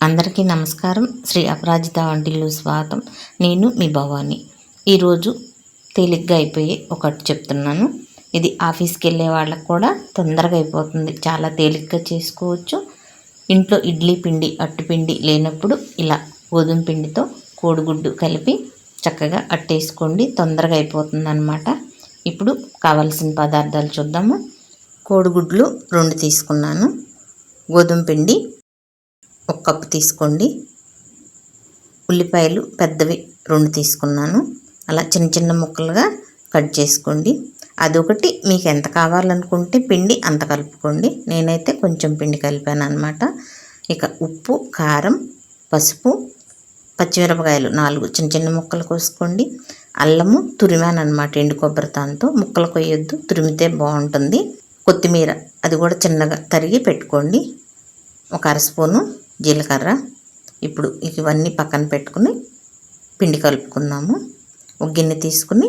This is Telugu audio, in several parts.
అందరికీ నమస్కారం. శ్రీ అపరాజిత వంటిల్లు స్వాగతం. నేను మీ భవాని. ఈరోజు తేలిగ్గా అయిపోయి ఒకటి చెప్తున్నాను. ఇది ఆఫీస్కి వెళ్ళే వాళ్ళకు కూడా తొందరగా అయిపోతుంది. చాలా తేలిగ్గా చేసుకోవచ్చు. ఇంట్లో ఇడ్లీ పిండి అట్టుపిండి లేనప్పుడు ఇలా గోధుమ పిండితో కోడిగుడ్డు కలిపి చక్కగా అట్టేసుకోండి. తొందరగా అయిపోతుంది అనమాట ఇప్పుడు కావలసిన పదార్థాలు చూద్దాము. కోడిగుడ్లు రెండు తీసుకున్నాను. గోధుమ పిండి ఒక కప్పు తీసుకోండి. ఉల్లిపాయలు పెద్దవి రెండు తీసుకున్నాను. అలా చిన్న చిన్న ముక్కలుగా కట్ చేసుకోండి. అదొకటి మీకు ఎంత కావాలనుకుంటే పిండి అంత కలుపుకోండి. నేనైతే కొంచెం పిండి కలిపాను అనమాట ఇక ఉప్పు కారం పసుపు పచ్చిమిరపకాయలు నాలుగు చిన్న చిన్న ముక్కలు కోసుకోండి. అల్లము తురిమాను అనమాట ఎండు కొబ్బరితాంతో ముక్కలు కొయ్యొద్దు తురిమితే బాగుంటుంది. కొత్తిమీర అది కూడా చిన్నగా తరిగి పెట్టుకోండి. ఒక అర స్పూను జీలకర్ర. ఇప్పుడు ఇవన్నీ పక్కన పెట్టుకుని పిండి కలుపుకుందాము. ఒక గిన్నె తీసుకుని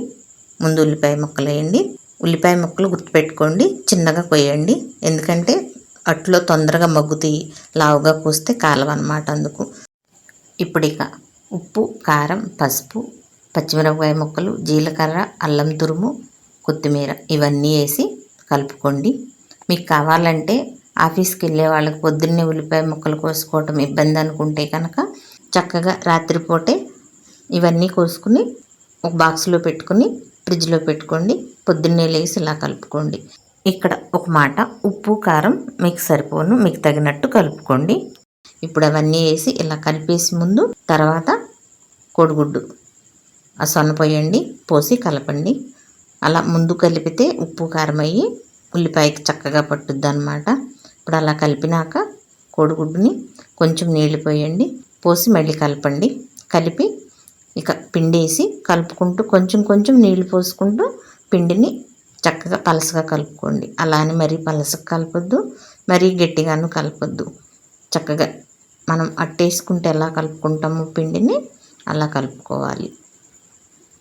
ముందు ఉల్లిపాయ ముక్కలు వేయండి. ఉల్లిపాయ ముక్కలు గుర్తుపెట్టుకోండి చిన్నగా కొయ్యండి. ఎందుకంటే అట్లో తొందరగా మగ్గుతాయి లావుగా కూస్తే కాలవన్నమాట అందుకు. ఇప్పుడు ఇక ఉప్పు కారం పసుపు పచ్చిమిరపకాయ ముక్కలు జీలకర్ర అల్లం తురుము కొత్తిమీర ఇవన్నీ వేసి కలుపుకోండి. మీకు కావాలంటే ఆఫీస్కి వెళ్ళే వాళ్ళకి పొద్దున్నే ఉల్లిపాయ ముక్కలు కోసుకోవటం ఇబ్బంది అనుకుంటే కనుక చక్కగా రాత్రిపూటే ఇవన్నీ కోసుకుని ఒక బాక్స్లో పెట్టుకుని ఫ్రిడ్జ్లో పెట్టుకోండి. పొద్దున్నే లేసి ఇలా కలుపుకోండి. ఇక్కడ ఒక మాట ఉప్పు కారం మీకు సరిపోను మీకు తగినట్టు కలుపుకోండి. ఇప్పుడు అవన్నీ వేసి ఇలా కలిపేసి ముందు తర్వాత కోడిగుడ్డు. ఆ సొన్న పోసి కలపండి. అలా ముందు కలిపితే ఉప్పు కారం అయ్యి ఉల్లిపాయకి చక్కగా పట్టుద్ది అనమాట ఇప్పుడు అలా కలిపినాక కోడిగుడ్డుని కొంచెం నీళ్ళు పోయండి. పోసి మళ్ళీ కలపండి. కలిపి ఇక పిండి వేసి కలుపుకుంటూ కొంచెం కొంచెం నీళ్ళు పోసుకుంటూ పిండిని చక్కగా పలసగా కలుపుకోండి. అలానే మరీ పలసగా కలపొద్దు మరీ గట్టిగాను కలపొద్దు. చక్కగా మనం అట్టేసుకుంటే ఎలా కలుపుకుంటాము పిండిని అలా కలుపుకోవాలి.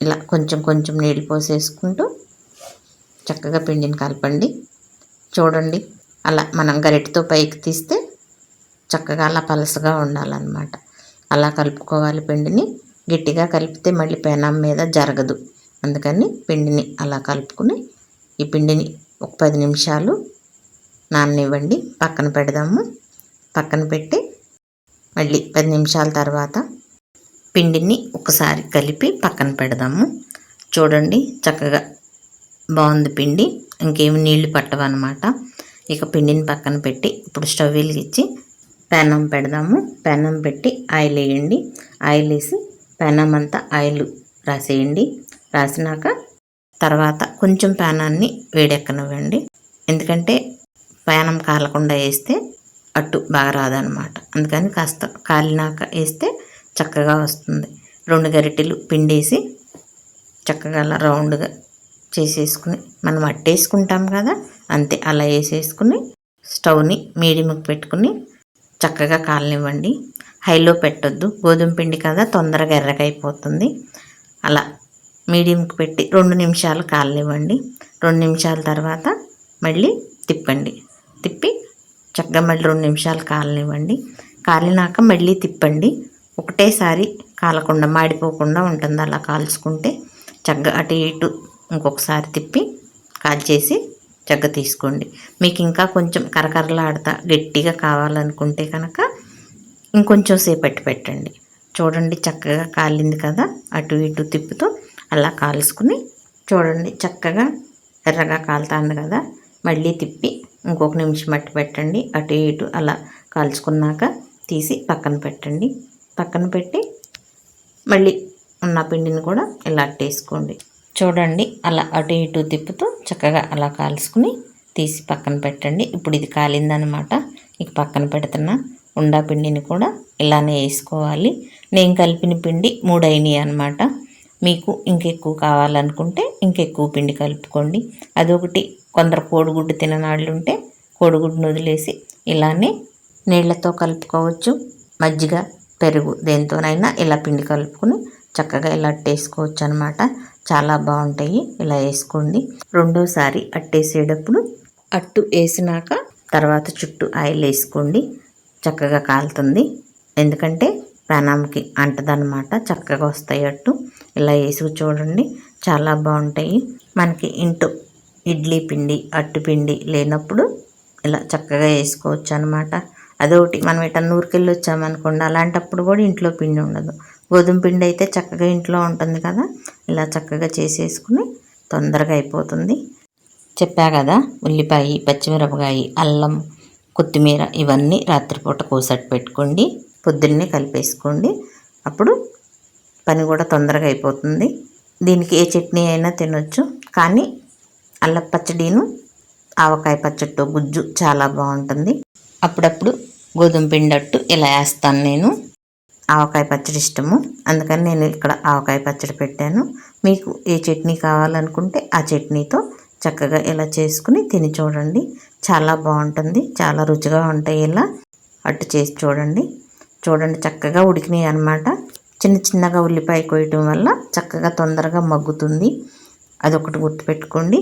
ఇలా కొంచెం కొంచెం నీళ్ళు పోసేసుకుంటూ చక్కగా పిండిని కలపండి. చూడండి. అలా మనం గరిటతో పైకి తీస్తే చక్కగా అలా పలసగా ఉండాలన్నమాట. అలా కలుపుకోవాలి పిండిని. గట్టిగా కలిపితే మళ్ళీ పెనం మీద జరగదు. అందుకని పిండిని అలా కలుపుకుని ఈ పిండిని ఒక పది నిమిషాలు నాననివ్వండి. పక్కన పెడదాము. పక్కన పెట్టి మళ్ళీ పది నిమిషాల తర్వాత పిండిని ఒకసారి కలిపి పక్కన పెడదాము. చూడండి చక్కగా బాగుంది పిండి. ఇంకేమి నీళ్ళు పట్టవన్నమాట. ఇక పిండిని పక్కన పెట్టి ఇప్పుడు స్టవ్ వెలిగించి పెనం పెడదాము. పెనం పెట్టి ఆయిల్ వేయండి. ఆయిల్ వేసి పెనం అంతా ఆయిల్ రాసేయండి. రాసినాక తర్వాత కొంచెం పెనాన్ని వేడెక్కనివ్వండి. ఎందుకంటే పెనం కాలకుండా వేస్తే అట్టు బాగా రాదనమాట అందుకని కాస్త కాలినాక వేస్తే చక్కగా వస్తుంది. రెండు గరిటెలు పిండేసి చక్కగా అలా రౌండ్గా చేసేసుకుని మనం అట్టేసుకుంటాం కదా. అంతే అలా వేసేసుకుని స్టవ్ని మీడియంకి పెట్టుకుని చక్కగా కాలనివ్వండి. హైలో పెట్టొద్దు. గోధుమ పిండి కదా తొందరగా ఎర్రగైపోతుంది. అలా మీడియంకి పెట్టి రెండు నిమిషాలు కాలనివ్వండి. రెండు నిమిషాల తర్వాత మళ్ళీ తిప్పండి. తిప్పి చక్కగా మళ్ళీ రెండు నిమిషాలు కాలనివ్వండి. కాలినాక మళ్ళీ తిప్పండి. ఒకటేసారి కాలకుండా మాడిపోకుండా ఉంటుంది. అలా కాల్చుకుంటే చక్కగా అటు ఇటు ఇంకొకసారి తిప్పి కాల్చేసి చక్క తీసుకోండి. మీకు ఇంకా కొంచెం కరకరలాడతా గట్టిగా కావాలనుకుంటే కనుక ఇంకొంచెం సేపట్టి పెట్టండి. చూడండి చక్కగా కాలింది కదా అటు ఇటు తిప్పుతూ అలా కాల్చుకుని చూడండి చక్కగా ఎర్రగా కాలుతుంది కదా. మళ్ళీ తిప్పి ఇంకొక నిమిషం అట్టు పెట్టండి. అటు ఇటు అలా కాల్చుకున్నాక తీసి పక్కన పెట్టండి. పక్కన పెట్టి మళ్ళీ ఉన్న పిండిని కూడా ఇలా అట్టేసుకోండి. చూడండి అలా అటు ఇటు తిప్పుతూ చక్కగా అలా కాల్చుకుని తీసి పక్కన పెట్టండి. ఇప్పుడు ఇది కాలిందనమాట. ఇక పక్కన పెడుతున్న ఉండా పిండిని కూడా ఇలానే వేసుకోవాలి. నేను కలిపిన పిండి మూడు అయినాయి అనమాట మీకు ఇంకెక్కువ కావాలనుకుంటే ఇంకెక్కువ పిండి కలుపుకోండి. అదొకటి కొందరు కోడిగుడ్డు తిననాళ్ళు ఉంటే కోడిగుడ్డును వదిలేసి ఇలానే నీళ్ళతో కలుపుకోవచ్చు. మజ్జిగ పెరుగు దేంతోనైనా ఇలా పిండి కలుపుకుని చక్కగా ఇలా టేసుకోవచ్చు అనమాట చాలా బాగుంటాయి. ఇలా వేసుకోండి. రెండోసారి అట్టేసేటప్పుడు అట్టు వేసినాక తర్వాత చుట్టూ ఆయిల్ వేసుకోండి. చక్కగా కాలుతుంది. ఎందుకంటే పెనాంకి అంటదనమాట చక్కగా వస్తాయి అట్టు. ఇలా వేసుకు చూడండి. చాలా బాగుంటాయి. మనకి ఇంట్లో ఇడ్లీ పిండి అట్టు పిండి లేనప్పుడు ఇలా చక్కగా వేసుకోవచ్చు అనమాట అదొకటి. మనం ఇట్లా ఊరికెళ్ళి వచ్చామనుకోండి అలాంటప్పుడు కూడా ఇంట్లో పిండి ఉండదు. గోధుమ పిండి అయితే చక్కగా ఇంట్లో ఉంటుంది కదా ఇలా చక్కగా చేసేసుకుని తొందరగా అయిపోతుంది. చెప్పా కదా ఉల్లిపాయ పచ్చిమిరపకాయ అల్లం కొత్తిమీర ఇవన్నీ రాత్రిపూట కోసట్టు పెట్టుకోండి. పొద్దున్నే కలిపేసుకోండి. అప్పుడు పని కూడా తొందరగా అయిపోతుంది. దీనికి ఏ చట్నీ అయినా తినొచ్చు. కానీ అల్లం పచ్చడిను ఆవకాయ పచ్చడితో గుజ్జు చాలా బాగుంటుంది. అప్పుడప్పుడు గోధుమ పిండట్టు ఇలా వేస్తాను నేను. ఆవకాయ పచ్చడి ఇష్టము. అందుకని నేను ఇక్కడ ఆవకాయ పచ్చడి పెట్టాను. మీకు ఏ చట్నీ కావాలనుకుంటే ఆ చట్నీతో చక్కగా ఇలా చేసుకుని తిని చూడండి. చాలా బాగుంటుంది. చాలా రుచిగా ఉంటాయి ఇలా. అట్టు చేసి చూడండి. చూడండి చక్కగా ఉడికినాయి అనమాట చిన్న చిన్నగా ఉల్లిపాయ కోయటం వల్ల చక్కగా తొందరగా మగ్గుతుంది. అదొకటి గుర్తుపెట్టుకోండి.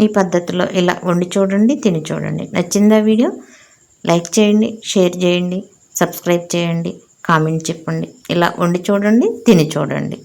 ఈ పద్ధతిలో ఇలా వండి చూడండి తిని చూడండి. నచ్చిందా వీడియో? లైక్ చేయండి షేర్ చేయండి సబ్స్క్రైబ్ చేయండి కామెంట్ చెప్పండి. ఇలా వండి చూడండి తిని చూడండి.